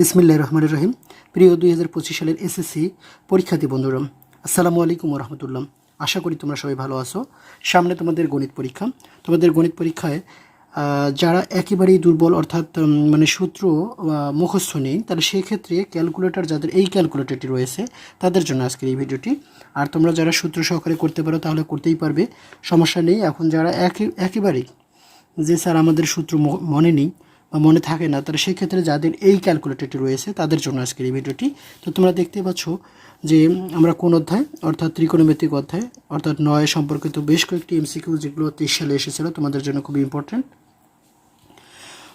বিসমিল্লাহ রহমান রহিম। প্রিয় দুই হাজার পঁচিশ সালের এসএসসি পরীক্ষার্থী বন্ধুরা, আসসালামু আলাইকুম রহমতুল্লাহ। আশা করি তোমরা সবাই ভালো আছো। সামনে তোমাদের গণিত পরীক্ষা। তোমাদের গণিত পরীক্ষায় যারা একেবারেই দুর্বল অর্থাৎ মানে সূত্র মুখস্থ নেই, তাহলে সেই ক্ষেত্রে ক্যালকুলেটর যাদের, এই ক্যালকুলেটরটি রয়েছে, তাদের জন্য আজকের এই ভিডিওটি। আর তোমরা যারা সূত্র সহকারে করতে পারো, তাহলে করতেই পারবে। সমস্যা নেই। এখন যারা একে, একেবারেই, যে স্যার আমাদের সূত্র মনে নেই মনে থাকে না, তাহলে সেক্ষেত্রে যাদের এই ক্যালকুলেটরটি রয়েছে, তাদের জন্য আজকের এই ভিডিওটি। তো তোমরা দেখতে পাচ্ছ যে আমরা কোন অধ্যায়, অর্থাৎ ত্রিকোণমিতিক অধ্যায়, অর্থাৎ নয় সম্পর্কিত বেশ কয়েকটি এমসিকিউ যেগুলো তেইশ সালে এসেছিল, তোমাদের জন্য খুবই ইম্পর্টেন্ট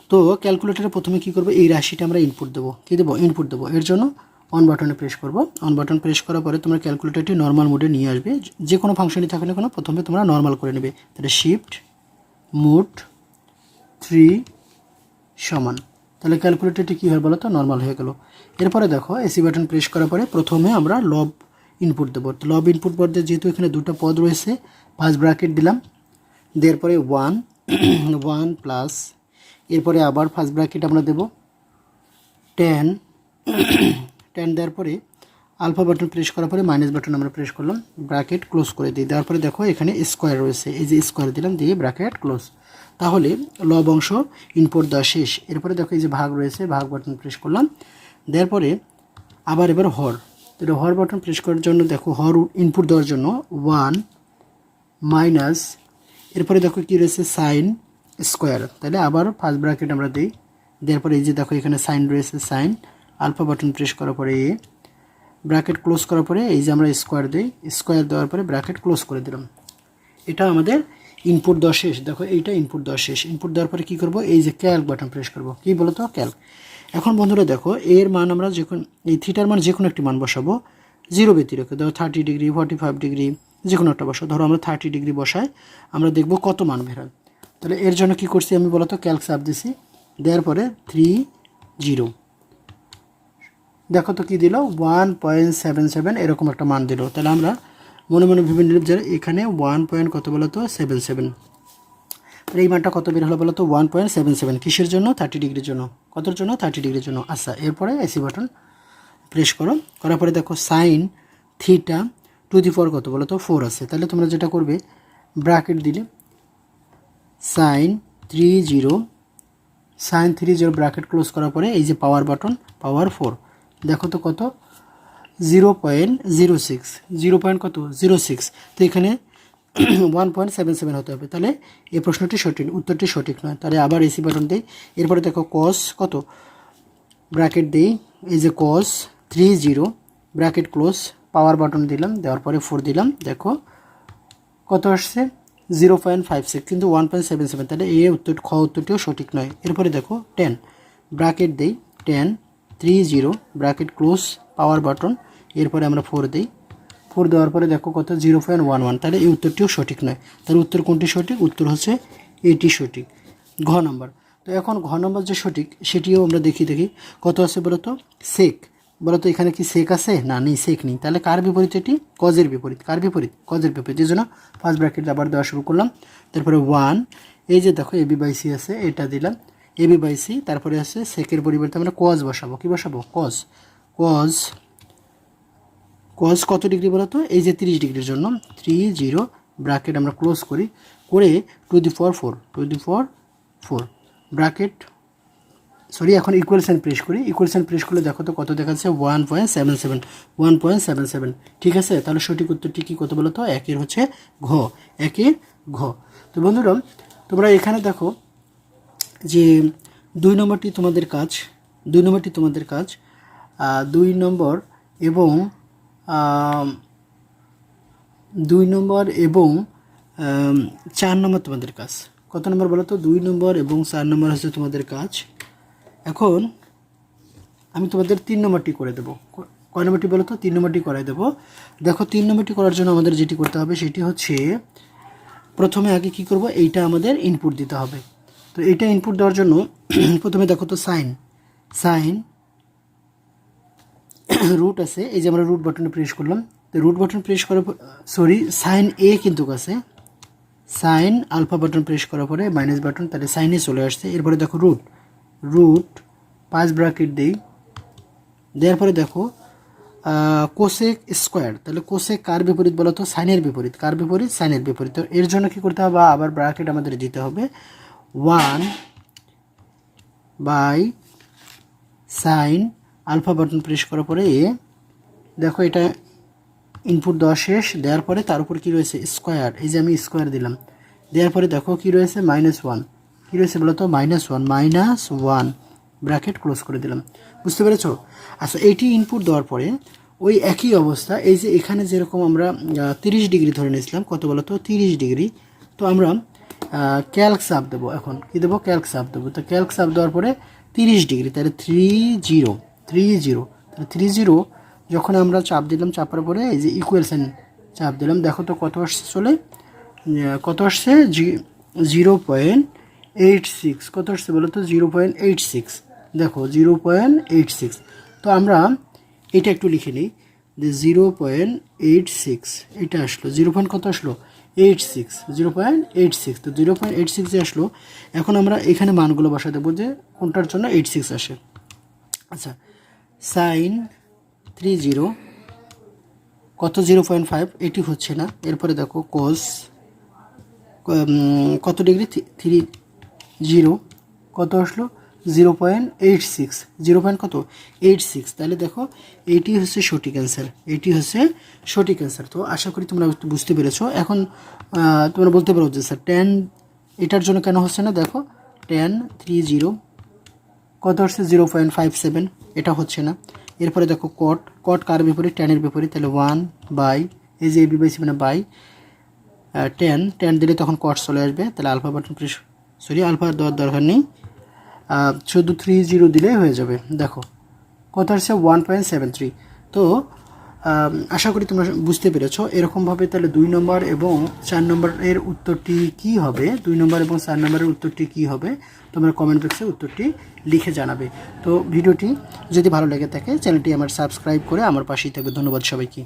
তো ক্যালকুলেটরে প্রথমে কি করব, এই রাশিটা আমরা ইনপুট দেবো। কী দেবো? ইনপুট দেবো। এর জন্য অন বাটনে প্রেস করব। অন বাটন প্রেস করার পরে তোমরা ক্যালকুলেটরটি নর্মাল মোডে নিয়ে আসবে। যে কোনো ফাংশনই থাকে না কোনো, প্রথমে তোমরা নর্মাল করে নেবে। তাহলে শিফট মোড থ্রি সমান। তাহলে ক্যালকুলেটরটি কী হয় বলো তো? নর্মাল হয়ে গেল। এরপরে দেখো এসি বাটন প্রেস করার পরে প্রথমে আমরা লব ইনপুট দেবো। লব ইনপুট পদে যেহেতু এখানে দুটো পদ রয়েছে ফার্স্ট ব্র্যাকেট দিলাম, দেওয়ার পরে ওয়ান ওয়ান প্লাস এরপরে আবার ফার্স্ট ব্র্যাকেট আমরা দেব টেন টেন দেওয়ার পরে আলফা বাটন প্রেস করার পরে মাইনাস বাটন আমরা প্রেস করলাম ব্র্যাকেট ক্লোজ করে দিই। দেওয়ার পরে দেখো, এখানে স্কোয়ার রয়েছে। এই যে স্কোয়ার দিলাম, দিয়ে ব্র্যাকেট ক্লোজ তাহলে লব অংশ ইনপুট দেওয়া শেষ। এরপরে দেখো এই যে ভাগ রয়েছে, ভাগ বাটন প্রেস করলাম। দেওয়ার পরে আবার এবার হর। তো হর বাটন প্রেস করার জন্য দেখো, হর ইনপুট দেওয়ার জন্য ওয়ান মাইনাস এরপরে দেখো কি রয়েছে সাইন স্কোয়ার তাহলে আবার ফার্স্ট ব্র্যাকেট আমরা দিই। দেওয়ার পরে এই যে দেখো এখানে সাইন রয়েছে সাইন আলফা বাটন প্রেস করার পরে এ। ব্র্যাকেট ক্লোজ করার পরে এই যে আমরা স্কোয়ার দিই স্কোয়ার দেওয়ার পরে ব্র্যাকেট ক্লোজ করে দিলাম। এটা আমাদের ইনপুট দেওয়া শেষ। দেখো, এইটা ইনপুট দেওয়া শেষ। ইনপুট দেওয়ার পরে কী করব? এই যে ক্যালক বাটন প্রেস করব। কী বলো তো ক্যালক এখন বন্ধুরা দেখো, এর মান আমরা যে কোনো এই থিটার মান যে কোনো একটি মান বসাবো জিরো ব্যতিরেক। ধরো thirty degree forty five degree যে কোনো একটা বসাবো ধরো আমরা থার্টি ডিগ্রি বসাই, আমরা দেখব কত মান বেরোয়। তাহলে এর জন্য কি করছি আমি বলতো? ক্যালক চাপ দিছি। দেওয়ার পরে থ্রি জিরো দেখো তো কী দিল? ওয়ান পয়েন্ট সেভেন সেভেন এরকম একটা মান দিল। তাহলে আমরা মনে মনে ভেবে নিলাম যে এখানে ওয়ান পয়েন্ট কত বলো তো সেভেন সেভেন এই মানটা কত বের হলো বলো তো ওয়ান পয়েন্ট সেভেন সেভেন কিসের জন্য? থার্টি ডিগ্রির জন্য। কতর জন্য? থার্টি ডিগ্রির জন্য। আচ্ছা এরপরে এসি বাটন প্রেস করো। করার পরে দেখো sine theta to the four কত বলো তো ফোর আছে। তাহলে তোমরা যেটা করবে ব্র্যাকেট দিলে sine three zero sine three zero bracket close করার পরে এই যে পাওয়ার বাটন পাওয়ার ফোর দেখো তো কত? Zero point zero six. Zero point কত? Zero six. তো এখানে ওয়ান পয়েন্ট সেভেন সেভেন হতে হবে। তাহলে এই প্রশ্নটি সঠিক, উত্তরটি সঠিক নয়। তাহলে আবার এসি বাটন দিই। এরপরে দেখো কস কত? ব্র্যাকেট দিই। এই যে cos three zero bracket close power button দিলাম, দেওয়ার পরে ফোর দিলাম। দেখো কত আসছে? জিরো পয়েন্ট ফাইভ সিক্স কিন্তু ওয়ান পয়েন্ট সেভেন সেভেন তাহলে এ উত্তর, খ উত্তরটিও সঠিক নয়। এরপরে দেখো টেন ব্র্যাকেট দিই tan three zero bracket close power button এরপরে আমরা ফোর দিই। ফোর দেওয়ার পরে দেখো কত? জিরো পয়েন্ট ওয়ান ওয়ান তাহলে এই উত্তরটিও সঠিক নয়। তাহলে উত্তর কোনটি সঠিক? উত্তর হচ্ছে এটি সঠিক। ঘ নম্বর তো এখন ঘ নম্বর যে সঠিক, সেটিও আমরা দেখি দেখি। কত আছে বলো তো সেক বলো তো এখানে কি সেক আছে? না, নেই সেক নেই। তাহলে কার বিপরীত এটি? কজের বিপরীত। কার বিপরীত? কজের বিপরীত। এই জন্য ফার্স্ট ব্র্যাকেট আবার দেওয়া শুরু করলাম। তারপরে ওয়ান এই যে দেখো এবি বাই সি আছে, এটা দিলাম। বাই সি তারপরে আছে সেকের পরিবর্তে আমরা কজ বসাবো। কি বসাবো? কজ কজ কজ কত ডিগ্রি বলো তো এই যে তিরিশ ডিগ্রির জন্য। থ্রি জিরো ব্র্যাকেট আমরা ক্লোজ করি। করে to the four four to the four four bracket sorry এখন ইকুয়াল সাইন প্রেস করি। ইকুয়াল সাইন প্রেস করলে দেখো তো কত দেখাচ্ছে? One point seven seven one point seven seven ঠিক আছে? তাহলে সঠিক উত্তরটি কী কত বলো তো একের হচ্ছে ঘ। একের ঘ। তো বন্ধুরা, তোমরা এখানে দেখো যে দুই নম্বরটি তোমাদের কাজ, দুই নম্বরটি তোমাদের কাজ দুই নম্বর এবং দুই নম্বর এবং চার নম্বর তোমাদের কাজ। কত নম্বর বলো তো? দুই নম্বর এবং চার নম্বর হচ্ছে তোমাদের কাজ। এখন আমি তোমাদের তিন নম্বরটি করে দেবো। কয় নম্বরটি বলো তো? তিন নম্বরটি করাই দেবো। দেখো, তিন নম্বরটি করার জন্য আমাদের যেটি করতে হবে সেটি হচ্ছে, প্রথমে আগে কি করব? এইটা আমাদের ইনপুট দিতে হবে। তো এইটা ইনপুট দেওয়ার জন্য প্রথমে দেখো তো সাইন সাইন রুট আছে। এই যে আমরা রুট বাটনে প্রেস করলাম। তো রুট বাটন প্রেস করার সরি সাইন এ কিন্তু আছে। সাইন আলফা বাটন প্রেস করার পরে মাইনাস বাটন তাহলে সাইনে চলে আসছে। এরপরে দেখো রুট রুট পাঁচ ব্র্যাকেট দিই। দেওয়ার পরে দেখো কোসেক স্কোয়ার তাহলে কোসেক কার বিপরীত বলো তো সাইনের বিপরীত। কার বিপরীত? সাইনের বিপরীত। এর জন্য কি করতে হবে? আবার ব্র্যাকেট আমাদের দিতে হবে। One by sine alpha button press করার পরে দেখো এটা ইনপুট দেওয়া শেষ, দেওয়ার পরে তার উপর কী রয়েছে? স্কোয়ার এই যে আমি স্কোয়ার দিলাম। দেওয়ার পরে দেখো কী রয়েছে? মাইনাস ওয়ান কী রয়েছে বলো তো? Minus one minus one bracket close করে দিলাম। বুঝতে পেরেছ? আচ্ছা এইটি ইনপুট দেওয়ার পরে ওই একই অবস্থা, এই যে এখানে যেরকম আমরা তিরিশ ডিগ্রি ধরে নিয়েছিলাম, কত বলো তো? তিরিশ ডিগ্রি। তো আমরা ক্যালক সাপ দেবো এখন। কী দেবো? ক্যালক সাপ দেবো। তো ক্যালক সাপ দেওয়ার পরে তিরিশ ডিগ্রি, তাহলে থ্রি জিরো থ্রি জিরো তাহলে থ্রি জিরো যখন আমরা চাপ দিলাম, চাপার পরে এই যে ইকুয়াল সাইন চাপ দিলাম, দেখো তো কত আসছে চলে। কত আসছে? জিরো পয়েন্ট এইট সিক্স কত আসছে বলো তো? জিরো পয়েন্ট এইট সিক্স দেখো জিরো পয়েন্ট এইট সিক্স তো আমরা এটা একটু লিখে নিই। যে জিরো পয়েন্ট এইট সিক্স এটা আসলো। জিরো পয়েন্ট কত আসলো? Eight six, zero point eight six, তো জিরো পয়েন্ট এইট সিক্সে আসলো। এখন আমরা এখানে মানগুলো বসা দেবো যে কোনটার জন্য এইট সিক্স আসে। আচ্ছা সাইন থ্রি জিরো, কত জিরো পয়েন্ট ফাইভ, এটি হচ্ছে না। এরপরে দেখো কোস কত ডিগ্রি? থ্রি জিরো, কত আসলো? Zero point eight six. Zero point কত? Eight six. তাহলে দেখো এইটি হচ্ছে সঠিক অ্যান্সার এইটি হচ্ছে সঠিক অ্যান্সার তো আশা করি তোমরা বুঝতে পেরেছ। এখন তোমরা বলতে পারো যে স্যার টেন এটার জন্য কেন হচ্ছে না? দেখো টেন থ্রি জিরো কত হচ্ছে জিরো পয়েন্ট ফাইভ সেভেন এটা হচ্ছে না। এরপরে দেখো কট কট কার বিপরীত? টেনের বিপরীত। তাহলে ওয়ান বাই এই যে এবি বাই সি মানে বাই টেন টেন দিলে তখন কট চলে আসবে। তাহলে আলফা বাটন সরি আলফা দেওয়ার দরকার নেই। শুধু থ্রি জিরো দিলেই হয়ে যাবে। দেখো কত আসছে ওয়ান পয়েন্ট সেভেন থ্রি তো আশা করি তোমরা বুঝতে পেরেছ, এরকমভাবে তাহলে দুই নম্বর এবং চার নম্বরের উত্তরটি কি হবে? দুই নম্বর এবং চার নম্বরের উত্তরটি কি হবে? তোমরা কমেন্ট বক্সে উত্তরটি লিখে জানাবে। তো, ভিডিওটি যদি ভালো লেগে থাকে চ্যানেলটি আমার সাবস্ক্রাইব করে আমার পাশেই থাকবে। ধন্যবাদ সবাইকে।